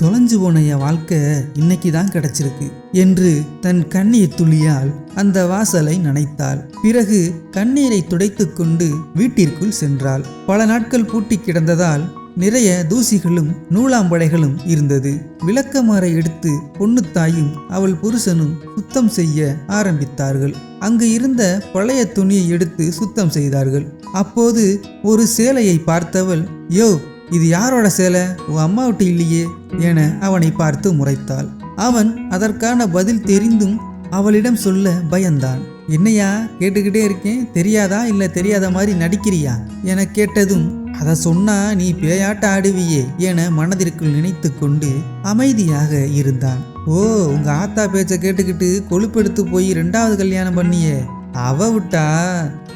தொலைஞ்சு போன என் வாழ்க்கை இன்னைக்கு தான் கிடைச்சிருக்கு என்று தன் கண்ணீர் துளியால் அந்த வாசலை நனைத்தாள். பிறகு கண்ணீரை துடைத்து கொண்டு வீட்டிற்குள் சென்றாள். பல நாட்கள் பூட்டி கிடந்ததால் நிறைய தூசிகளும் நூலாம்படைகளும் இருந்தது. விளக்கமாறை எடுத்து பொண்ணுத்தாயும் அவள் புருஷனும் சுத்தம் செய்ய ஆரம்பித்தார்கள். அங்கு இருந்த பழைய துணியை எடுத்து சுத்தம் செய்தார்கள். அப்போது ஒரு சேலையை பார்த்தவள் யோ இது யாரோட சேலை? உன் அம்மா விட்டு இல்லையே என அவனை பார்த்து முறைத்தாள். அவன் அதற்கான பதில் தெரிந்தும் அவளிடம் சொல்ல பயந்தான். என்னையா கேட்டுக்கிட்டே இருக்கேன் தெரியாதா இல்ல தெரியாத மாதிரி நடிக்கிறியா? என கேட்டதும் அதை சொன்னா நீ பேயாட்ட ஆடுவியே என மனதிற்குள் நினைத்து கொண்டு அமைதியாக இருந்தான். ஓ உங்க ஆத்தா பேச்சை கேட்டுக்கிட்டு கொழுப்பெடுத்து போய் ரெண்டாவது கல்யாணம் பண்ணியே. அவ விட்டா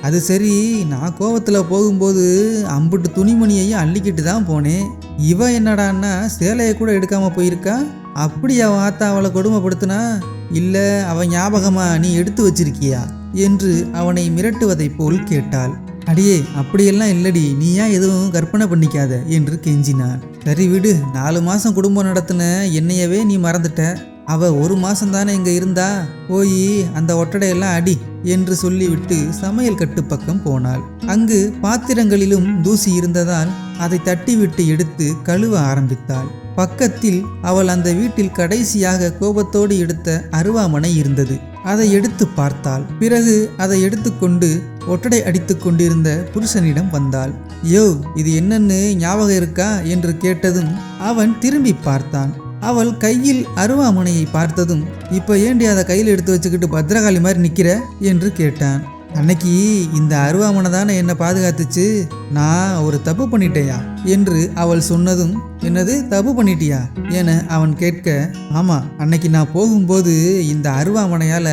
அது சரி நான் கோவத்தில் போகும்போது அம்புட்டு துணிமணியையும் அள்ளிக்கிட்டு தான் போனேன் இவ என்னடான்னா சேலையை கூட எடுக்காமல் போயிருக்கா? அப்படி அவன் ஆத்தா அவளை கொடுமைப்படுத்தினா? இல்லை அவன் ஞாபகமாக நீ எடுத்து வச்சிருக்கியா? என்று அவனை மிரட்டுவதைப் போல் கேட்டாள். அடியே அப்படியெல்லாம் இல்லடி நீ ஏன் எதுவும் கற்பனை பண்ணிக்காத என்று கெஞ்சினான். சரி விடு நாலு மாதம் குடும்பம் நடத்தின என்னையவே நீ மறந்துட்ட. அவள் ஒரு மாதம் தானே இங்கே இருந்தா? போய் அந்த ஒட்டடையெல்லாம் அடி என்று சொல்லிவிட்டு சமையல் கட்டு பக்கம் போனாள். அங்கு பாத்திரங்களிலும் தூசி இருந்ததால் அதை தட்டிவிட்டு எடுத்து கழுவ ஆரம்பித்தாள். பக்கத்தில் அவள் அந்த வீட்டில் கடைசியாக கோபத்தோடு எடுத்த அருவாமனை இருந்தது. அதை எடுத்து பார்த்தாள். பிறகு அதை எடுத்துக்கொண்டு ஒட்டடை அடித்து கொண்டிருந்த புருஷனிடம் வந்தாள். யோ இது என்னன்னு ஞாபகம் இருக்கா? என்று கேட்டதும் அவன் திரும்பி பார்த்தான். அவள் கையில் அருவாமனையை பார்த்ததும் இப்போ ஏண்டி அதை கையில் எடுத்து வச்சுக்கிட்டு பத்திரகாளி மாதிரி நிற்கிற என்று கேட்டான். அன்னைக்கு இந்த அருவாமனை தானே என்னை பாதுகாத்துச்சு? நான் ஒரு தப்பு பண்ணிட்டேயா? என்று அவள் சொன்னதும் என்னது தப்பு பண்ணிட்டியா? என அவன் கேட்க ஆமாம் அன்னைக்கு நான் போகும்போது இந்த அருவாமனையால்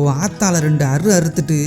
ஓ ஆத்தால ரெண்டு அரு அறுத்துட்டு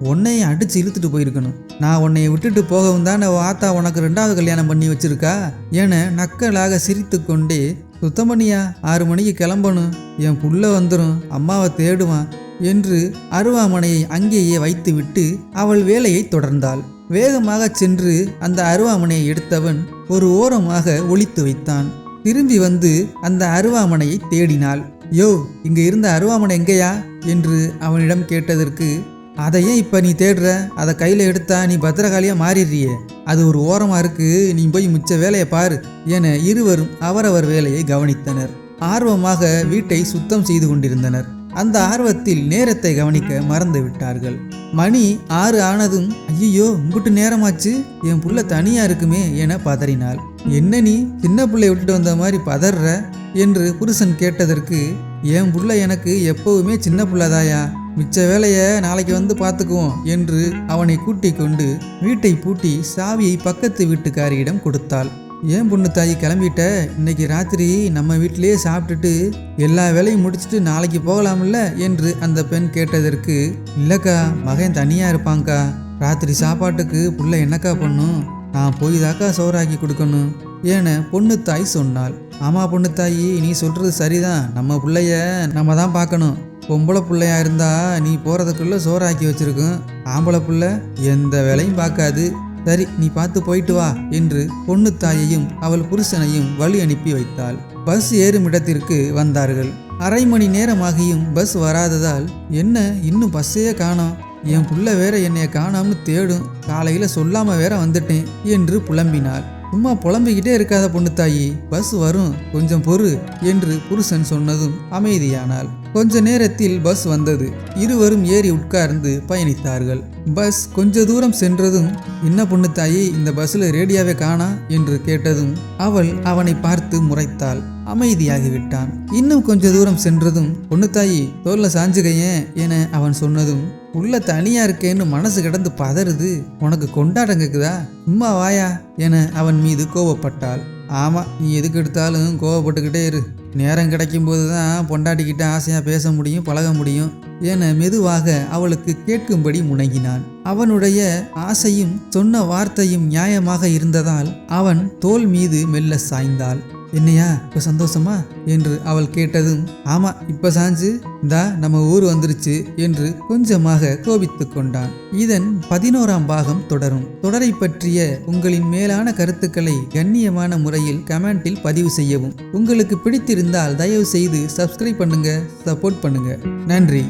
உன்னையும் அடிச்சு இழுத்துட்டு போயிருக்கணும். நான் உன்னைய விட்டுட்டு போகவும் தானே ஓ ஆத்தா உனக்கு ரெண்டாவது கல்யாணம் பண்ணி வச்சிருக்கா? என நக்கலாக சிரித்து கொண்டே சுத்தம் பண்ணியா ஆறு மணிக்கு கிளம்பணும். என் புள்ள வந்துடும் அம்மாவை தேடுவான் என்று அருவாமனையை அங்கேயே வைத்துவிட்டு அவள் வேலையை தொடர்ந்தாள். வேகமாக சென்று அந்த அருவாமனையை எடுத்தவன் ஒரு ஓரமாக ஒளித்து வைத்தான். திரும்பி வந்து அந்த அருவாமனையை தேடினாள். யோ இங்கே இருந்த அருவாமனை எங்கேயா? என்று அவனிடம் கேட்டதற்கு அதை ஏன் இப்போ நீ தேடுற? அதை கையில் எடுத்தா நீ பத்திரகாளியா மாறிடுறியே. அது ஒரு ஓரமாக இருக்கு நீ போய் மிச்ச வேலையை பாரு என இருவரும் அவரவர் வேலையை கவனித்தனர். ஆர்வமாக வீட்டை சுத்தம் செய்து கொண்டிருந்தனர். அந்த ஆர்வத்தில் நேரத்தை கவனிக்க மறந்து விட்டார்கள். மணி ஆறு ஆனதும் ஐயோ உங்குட்டு நேரமாச்சு. என் புள்ள தனியா இருக்குமே என பதறினாள். என்ன நீ? சின்ன பிள்ளை விட்டுட்டு வந்த மாதிரி பதற என்று புருஷன் கேட்டதற்கு என் புள்ள எனக்கு எப்பவுமே சின்ன புள்ளதாயா? மிச்ச வேலையை நாளைக்கு வந்து பார்த்துக்குவோம் என்று அவனை கூட்டிக் கொண்டு வீட்டை பூட்டி சாவியை பக்கத்து வீட்டுக்காரியிடம் கொடுத்தாள். ஏன் பொண்ணு தாயி கிளம்பிட்ட? இன்னைக்கு ராத்திரி நம்ம வீட்டிலேயே சாப்பிட்டுட்டு எல்லா வேலையும் முடிச்சுட்டு நாளைக்கு போகலாம்ல? என்று அந்த பெண் கேட்டதற்கு இல்லக்கா மகன் தனியா இருப்பாங்க்கா ராத்திரி சாப்பாட்டுக்கு புள்ள என்னக்கா பண்ணும்? நான் போய் தாக்கா சோறாக்கி கொடுக்கணும் என பொண்ணு தாய் சொன்னாள். ஆமாம் பொண்ணு தாயி நீ சொல்கிறது சரிதான். நம்ம பிள்ளைய நம்ம தான் பார்க்கணும். பொம்பளை பிள்ளையா இருந்தா நீ போகிறதுக்குள்ளே சோறாக்கி வச்சிருக்கோம். ஆம்பளை பிள்ளை எந்த வேலையும் பார்க்காது. சரி நீ பார்த்து போயிட்டு வா என்று பொண்ணு தாயையும் அவள் புருஷனையும் வழி அனுப்பி வைத்தாள். பஸ் ஏறும் இடத்திற்கு வந்தார்கள். அரை மணி நேரமாகியும் பஸ் வராததால் என்ன இன்னும் பஸ்ஸையே காணோம். என் புள்ள வேற என்னைய காணாமல் தேடும். காலையில் சொல்லாமல் வேற வந்துட்டேன் என்று புலம்பினாள். சும்மா புலம்பிக்கிட்டே இருக்காத பொண்ணு தாயி. பஸ் வரும். கொஞ்சம் பொறு என்று புருஷன் சொன்னதும் அமைதியானாள். கொஞ்ச நேரத்தில் பஸ் வந்தது. இருவரும் ஏறி உட்கார்ந்து பயணித்தார்கள். பஸ் கொஞ்ச தூரம் சென்றதும் என்ன பொண்ணு தாயி இந்த பஸ்ல ரேடியோவை காணா? என்று கேட்டதும் அவள் அவனை பார்த்து முறைத்தாள். அமைதியாகிவிட்டான். இன்னும் கொஞ்ச தூரம் சென்றதும் பொண்ணு தாயி தோல்ல சாஞ்சுகையேன் என அவன் சொன்னதும் உள்ள தனியா இருக்கேன்னு மனசு கிடந்து பதறுது. உனக்கு கொண்டாடம் கேக்குதா? சும்மா வாயா என அவன் மீது கோபப்பட்டாள் ஆமா நீ எதுக்கு எடுத்தாலும் கோவப்பட்டுக்கிட்டே இரு. நேரம் கிடைக்கும்போது தான் பொண்டாட்டிக்கிட்ட ஆசையாக பேச முடியும் பழக முடியும் என மெதுவாக அவளுக்கு கேட்கும்படி முணங்கினான் அவனுடைய ஆசையும் சொன்ன வார்த்தையும் நியாயமாக இருந்ததால் அவன் தோல் மீது மெல்ல சாய்ந்தாள். என்னையா இப்போ சந்தோஷமா? என்று அவள் கேட்டதும் ஆமா இப்ப சாஞ்சு இந்தா நம்ம ஊர் வந்துருச்சு என்று கொஞ்சமாக கோபித்து கொண்டான். இதன் பதினோராம் பாகம் தொடரும். தொடரை பற்றிய உங்களின் மேலான கருத்துக்களை கண்ணியமான முறையில் கமெண்டில் பதிவு செய்யவும். உங்களுக்கு பிடித்திருந்தால் தயவு செய்து சப்ஸ்கிரைப் பண்ணுங்க சப்போர்ட் பண்ணுங்க. நன்றி.